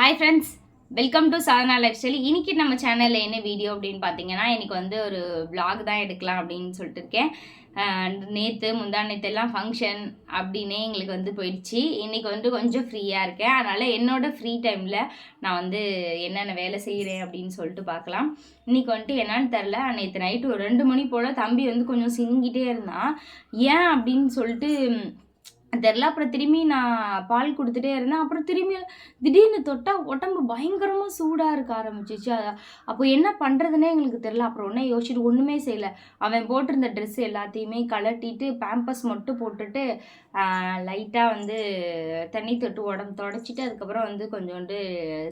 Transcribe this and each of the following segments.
Hi friends welcome to Sadhana life style இன்னைக்கு நம்ம சேனலில் என்ன வீடியோ அப்படின்னு பார்த்தீங்கன்னா எனக்கு வந்து ஒரு vlog தான் எடுக்கலாம் அப்படின்னு சொல்லிட்டு இருக்கேன். நேற்று முந்தா நேற்றுலாம் ஃபங்க்ஷன் அப்படின்னே எங்களுக்கு வந்து போயிடுச்சு. இன்னைக்கு வந்து கொஞ்சம் ஃப்ரீயாக இருக்கேன். அதனால் என்னோடய ஃப்ரீ டைமில் நான் வந்து என்னென்ன வேலை செய்கிறேன் அப்படின்னு சொல்லிட்டு பார்க்கலாம். இன்றைக்கி வந்துட்டு என்னன்னு தெரில நேற்று நைட்டு ஒரு ரெண்டு மணி போல் தம்பி வந்து கொஞ்சம் சிங்கிட்டே இருந்தான். ஏன் அப்படின்னு சொல்லிட்டு தெரில அப்புறம் திரும்பி நான் பால் கொடுத்துட்டே இருந்தேன். அப்புறம் திரும்பி திடீர்னு தொட்டால் உடம்பு பயங்கரமாக சூடாக இருக்க ஆரம்பிச்சிச்சு. அதை அப்போ என்ன பண்ணுறதுனே எங்களுக்கு தெரில அப்புறம் ஒன்றே யோசிச்சுட்டு ஒன்றுமே செய்யலை. அவன் போட்டிருந்த ட்ரெஸ் எல்லாத்தையுமே கலட்டிட்டு பேம்பஸ் மட்டும் போட்டுட்டு லைட்டாக வந்து தண்ணி தொட்டு உடம்பு தொடச்சிட்டு அதுக்கப்புறம் வந்து கொஞ்சோண்டு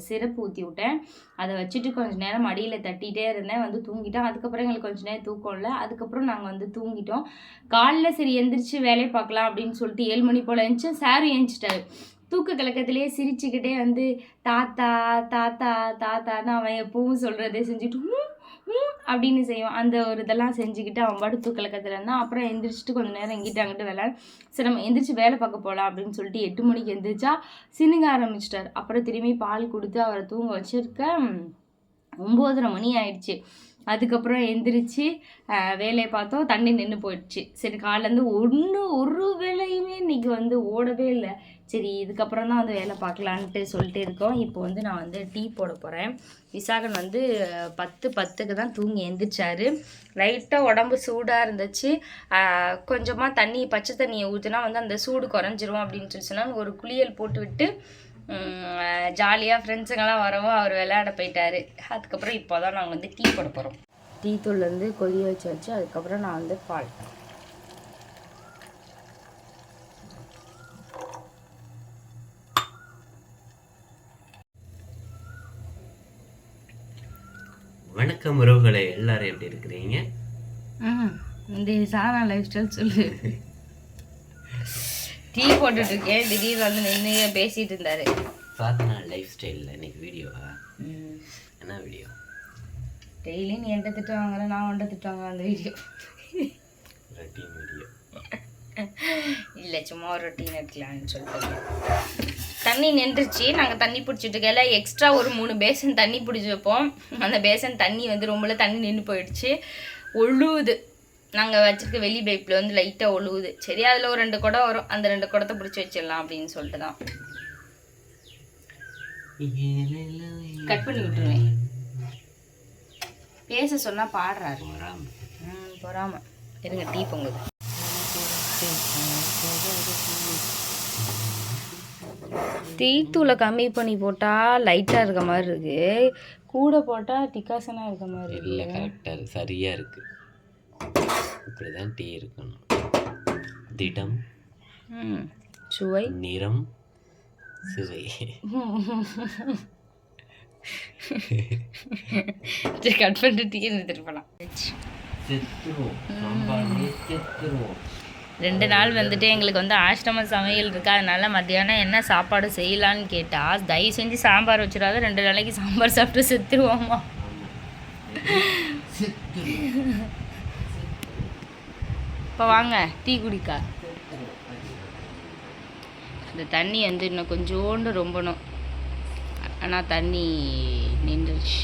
சிரப்பு ஊற்றி விட்டேன். அதை வச்சுட்டு கொஞ்ச நேரம் மடியில் தட்டிகிட்டே இருந்தேன். வந்து தூங்கிட்டேன். அதுக்கப்புறம் எங்களுக்கு கொஞ்ச நேரம் தூக்கம் இல்லை. அதுக்கப்புறம் நாங்கள் வந்து தூங்கிட்டோம். காலைல சரி எந்திரிச்சு வேலையை பார்க்கலாம் அப்படின்னு சொல்லிட்டு ஏழு மணி போல் எழுந்துச்சு சாரும் எழுந்துச்சிட்டாரு தூக்க கலக்கத்திலேயே சிரிச்சுக்கிட்டே வந்து தாத்தா தாத்தா தாத்தான்னு அவன் எப்பவும் சொல்கிறதே செஞ்சுட்டு அப்படின்னு செய்வான். அந்த ஒரு இதெல்லாம் செஞ்சுக்கிட்டு அவன் பாட்டு தூக்கலக்கத்தில் இருந்தான் அப்புறம் எந்திரிச்சிட்டு கொஞ்சம் நேரம் எங்கிட்ட அங்கிட்ட விளையாட சரி நம்ம எந்திரிச்சு வேலை பார்க்க போகலாம் அப்படின்னு சொல்லிட்டு எட்டு மணிக்கு எந்திரிச்சா சினுங்க ஆரம்பிச்சிட்டார். அப்புறம் திரும்பி பால் கொடுத்து அவரை தூங்க வச்சிருக்க ஒம்போதரை மணி ஆயிடுச்சு. அதுக்கப்புறம் எந்திரிச்சு வேலையை பார்த்தோம். தண்ணி நின்று போயிடுச்சு. சரி காலேருந்து ஒன்று ஒரு வேலையுமே இன்றைக்கி வந்து ஓடவே இல்லை. சரி இதுக்கப்புறம் தான் வந்து வேலை பார்க்கலான்ட்டு சொல்லிட்டு இருக்கோம். இப்போ வந்து நான் வந்து டீ போட போகிறேன் விசாகன் வந்து பத்து பத்துக்கு தான் தூங்கி எந்திரிச்சாரு. லைட்டாக உடம்பு சூடாக இருந்துச்சு. கொஞ்சமாக தண்ணி பச்சை தண்ணியை ஊற்றினா வந்து அந்த சூடு குறைஞ்சிரும் அப்படின்னு சொல்லி சொன்னால் ஒரு குளியல் போட்டு விட்டு ஜாலியாக ஃப்ரெண்ட்ஸுங்கெல்லாம் வரவும் அவர் விளையாட போயிட்டாரு. அதுக்கப்புறம் இப்போ தான் நாங்கள் வந்து டீ போட போகிறோம் டீ தூள் வந்து கொதிய வச்சாச்சு அதுக்கப்புறம் நான் வந்து பால் வணக்கம் உறவுகளே எல்லாரும் எப்படி இருக்கிறீங்க? ம் இந்த சாதா லைஃப் ஸ்டைல் சொல்லு. டீ போட்டுட்டு இருக்கேன் திடீர்னு வந்து நின்று பேசிட்டு இருந்தாரு சாதனா லைஃப் ஸ்டைலில் இன்னைக்கு வீடியோவா என்ன வீடியோ டெய்லி நீ என்கிட்ட திட்டு வாங்குற நான் உன்கிட்ட திட்டு வாங்குறேன் அந்த வீடியோ ரொட்டீன் வீடியோ இல்லை சும்மா ஒரு ரொட்டீன் எடுக்கலாம்னு சொல்லிட்டு. தண்ணி நின்றுச்சு. நாங்கள் தண்ணி பிடிச்சிட்டு இருக்கல எக்ஸ்ட்ரா ஒரு மூணு பேசன் தண்ணி பிடிச்சி வைப்போம். அந்த பேசன் தண்ணி வந்து ரொம்பல தண்ணி நின்று போயிடுச்சு. ஒழுகுது நாங்கள் வச்சிருக்க வெளி பைப்பில் வந்து லைட்டாக ஒழுகுது. சரி அதில் ஒரு ரெண்டு குடம் வரும். அந்த ரெண்டு குடத்தை பிடிச்சி வச்சிடலாம் அப்படின்னு சொல்லிட்டு தான். கட் பண்ணி விட்டுருவேன் பேச சொன்னால் பாடுறாரு. ம் பொறாம. இருங்க டீ பொங்குது. டீத்தூளை கம்மி பண்ணி போட்டால் லைட்டாக இருக்க மாதிரி இருக்கு. கூட போட்டால் டிகாசனாக இருக்க மாதிரி இல்லை கரெக்டாக சரியாக இருக்கு. இப்படி தான் டீ இருக்கணும். திடம் ம். சுவை. நிறம் சுவை. சரி கட் பண்ணிட்டு டீ செத்துருவோம் ரெண்டு நாள் வந்துட்டு எங்களுக்கு வந்து ஆசிரம சமையல் இருக்கு. அதனால மத்தியானம் என்ன சாப்பாடு செய்யலான்னு கேட்டா தயவு செஞ்சு சாம்பார் வச்சிடாத ரெண்டு நாளைக்கு சாம்பார் சாப்பிட்டு செத்துருவோமா இப்போ வாங்க டீ குடிக்கா. இந்த தண்ணி வந்து இன்னும் கொஞ்சோண்டு ரொம்பணும். ஆனால் தண்ணி நின்றுச்சு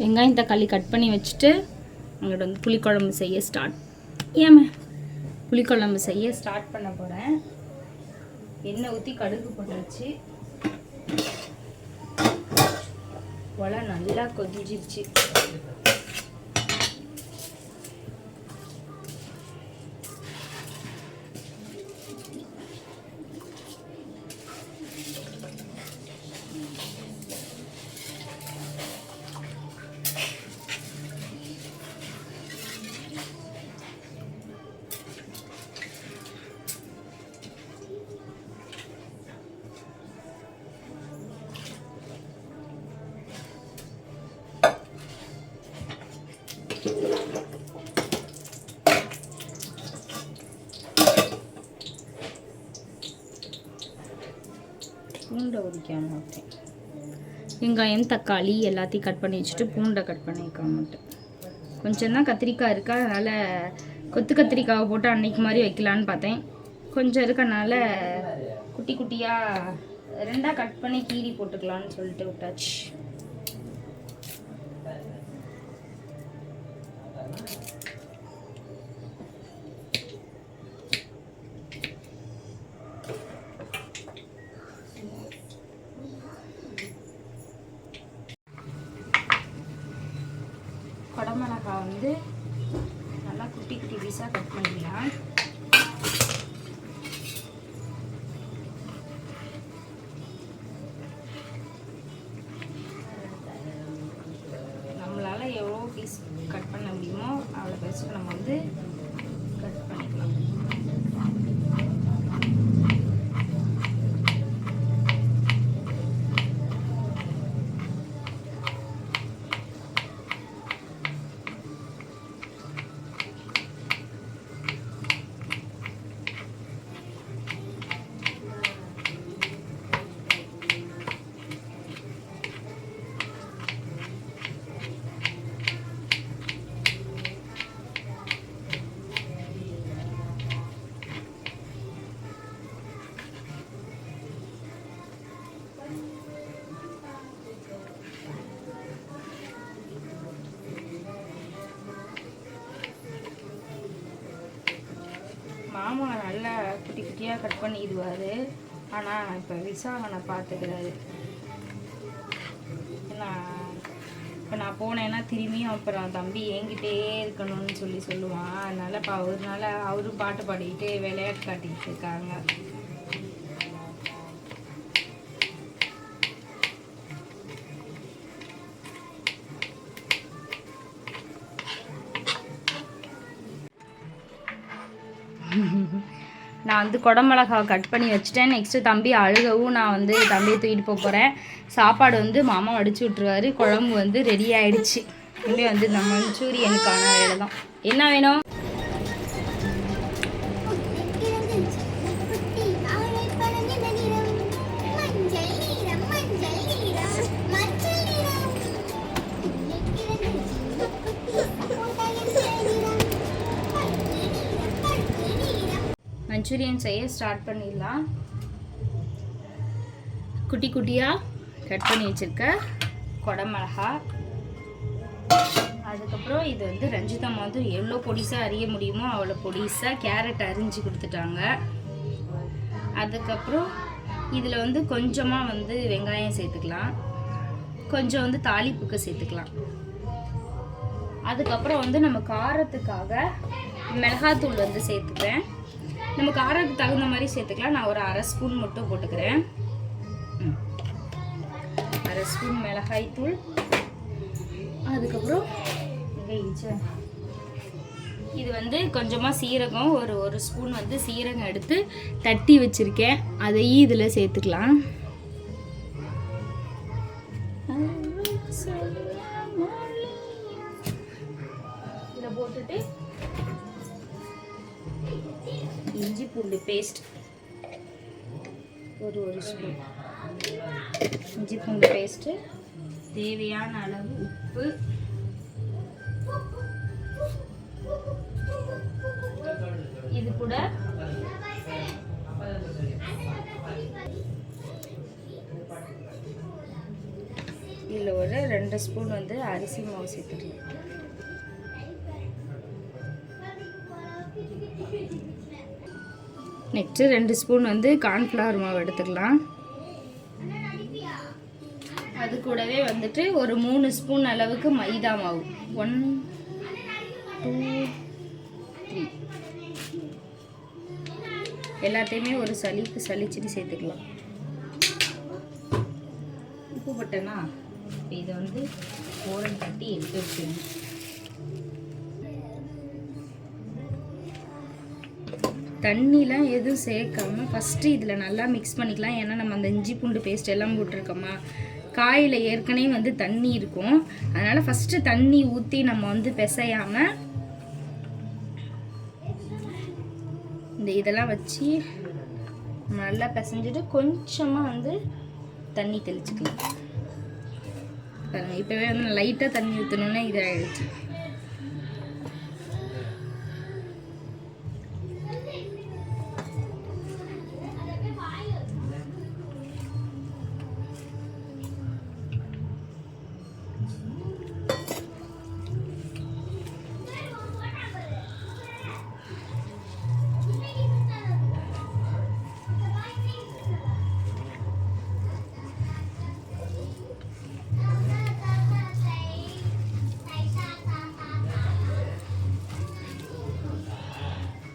வெங்காயம் தக்காளி கட் பண்ணி வச்சுட்டு அங்கிட்ட வந்து புளிக்குழம்பு செய்ய ஸ்டார்ட் ஏமே புளிக்குழம்பு செய்ய ஸ்டார்ட் பண்ண போகிறேன் எண்ணெய் ஊற்றி கடுகு போட்டாச்சு ஒலை நல்லா கொதிச்சிருச்சு பூண்டை உரிக்காம வெங்காயம் தக்காளி எல்லாத்தையும் கட் பண்ணி வச்சுட்டு பூண்டை கட் பண்ணி வைக்காம கொஞ்சம் தான் கத்திரிக்காய் இருக்கா அதனால் கொத்து கத்திரிக்காவை போட்டு அன்னைக்கு மாதிரி வைக்கலான்னு பார்த்தேன். கொஞ்சம் இருக்கனால குட்டி குட்டியாக ரெண்டாக கட் பண்ணி கீரி போட்டுக்கலான்னு சொல்லிட்டு விட்டாச்சு. குட்டியாக கட் பண்ணிடுவார் ஆனால் இப்போ விசாகனை பார்த்துக்கிறாரு நான் இப்போ நான் போனேன்னா திரும்பியும் அப்புறம் தம்பி என்கிட்டே இருக்கணும்னு சொல்லி சொல்லுவான். அதனால் இப்போ அவருனால அவரும் பாட்டு பாடிக்கிட்டு விளையாட்டு காட்டிக்கிட்டு இருக்காங்க. நான் வந்து குடமிளகா கட் பண்ணி வச்சுட்டேன். நெக்ஸ்ட்டு தம்பி அழுகவும் நான் வந்து தம்பியை தூக்கிட்டு போக போகிறேன் சாப்பாடு வந்து மாமா வடிச்சு விட்ருவாரு குழம்பு வந்து ரெடி ஆகிடுச்சு இனிமே வந்து நம்ம மஞ்சூரியனுக்கான வேலை தான் என்ன வேணும்? மஞ்சூரியன் செய்ய ஸ்டார்ட் பண்ணிடலாம். குட்டி குட்டியாக கட் பண்ணி வச்சுருக்க கொடமிளகா. அதுக்கப்புறம் இது வந்து ரஞ்சிதா வந்து எவ்வளோ பொடிசாக அறிய முடியுமோ அவ்வளோ பொடிசாக கேரட் அரிஞ்சு கொடுத்துட்டாங்க. அதுக்கப்புறம் இதில் வந்து கொஞ்சமாக வந்து வெங்காயம் சேர்த்துக்கலாம். கொஞ்சம் வந்து தாளிப்புக்கு சேர்த்துக்கலாம். அதுக்கப்புறம் வந்து நம்ம காரத்துக்காக மிளகாத்தூள் வந்து சேர்த்துப்பேன். நம்ம காரத்துக்கு தகுந்த மாதிரி சேர்த்துக்கலாம். நான் ஒரு அரை ஸ்பூன் மட்டும் போட்டுக்கிறேன். அரை ஸ்பூன் மிளகாய் தூள். அதுக்கப்புறம் இது வந்து கொஞ்சமாக சீரகம் ஒரு ஒரு ஸ்பூன் வந்து சீரகம் எடுத்து தட்டி வச்சுருக்கேன். அதையும் இதில் சேர்த்துக்கலாம். இஞ்சி பூண்டு பேஸ்ட் ஒரு ஒரு ஸ்பூன் இஞ்சி பூண்டு பேஸ்ட்டு தேவையான அளவு உப்பு. இது கூட இதில் ஒரு ரெண்டு ஸ்பூன் வந்து அரிசி மாவு சேர்த்துக்கலாம். நெக்ஸ்ட்டு ரெண்டு ஸ்பூன் வந்து கார்ன்ஃப்ளவர் மாவு எடுத்துக்கலாம். அது கூடவே வந்துட்டு ஒரு மூணு ஸ்பூன் அளவுக்கு மைதா மாவு. ஒன் டூ த்ரீ எல்லாத்தையுமே ஒரு சளிக்கு சளிச்சுட்டு சேர்த்துக்கலாம். உப்பு போட்டேன்னா இப்போ இதை வந்து ஓரம் தட்டி எடுத்து வச்சுக்கணும் தண்ணிலாம் எதுவும் சேர்க்காம ஃபஸ்ட்டு இதில் நல்லா மிக்ஸ் பண்ணிக்கலாம். ஏன்னா நம்ம அந்த இஞ்சி பூண்டு பேஸ்ட் எல்லாம் போட்டிருக்கோமா? காயில் ஏற்கனவே வந்து தண்ணி இருக்கும். அதனால் ஃபஸ்ட்டு தண்ணி ஊற்றி நம்ம வந்து பிசையாமல் இந்த இதெல்லாம் வச்சு நல்லா பிசைஞ்சிட்டு கொஞ்சமாக வந்து தண்ணி தெளிச்சுக்கலாம். இப்போவே வந்து லைட்டாக தண்ணி ஊற்றணுன்னே இதாகிடுச்சு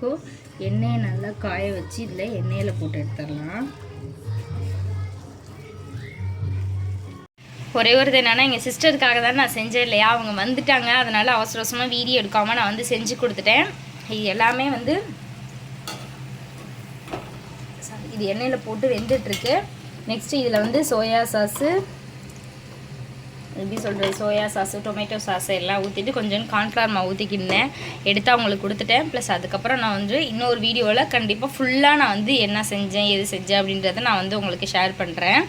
வரைக்கும் எண்ணெயை நல்லா காய வச்சு இதில் எண்ணெயில் போட்டு எடுத்துடலாம். ஒரே ஒரு இது என்னன்னா எங்கள் சிஸ்டருக்காக தான் நான் செஞ்சேன் இல்லையா? அவங்க வந்துட்டாங்க. அதனால் அவசர அவசரமாக வீடியோ எடுக்காமல் நான் வந்து செஞ்சு கொடுத்துட்டேன். இது எல்லாமே வந்து இது எண்ணெயில் போட்டு வெந்துட்டுருக்கு. நெக்ஸ்ட்டு இதில் வந்து சோயா சாஸு எப்படி சொல்கிறது சோயா சாஸு டொமேட்டோ சாஸு எல்லாம் ஊற்றிட்டு கொஞ்சம் கார்ன்ஃப்ளவர் மாவு ஊற்றிக்கினேன் எடுத்து அவங்களுக்கு கொடுத்துட்டேன். ப்ளஸ் அதுக்கப்புறம் நான் வந்து இன்னொரு வீடியோவில் கண்டிப்பாக ஃபுல்லாக நான் வந்து என்ன செஞ்சேன் எது செஞ்சேன் அப்படின்றத நான் வந்து உங்களுக்கு ஷேர் பண்ணுறேன்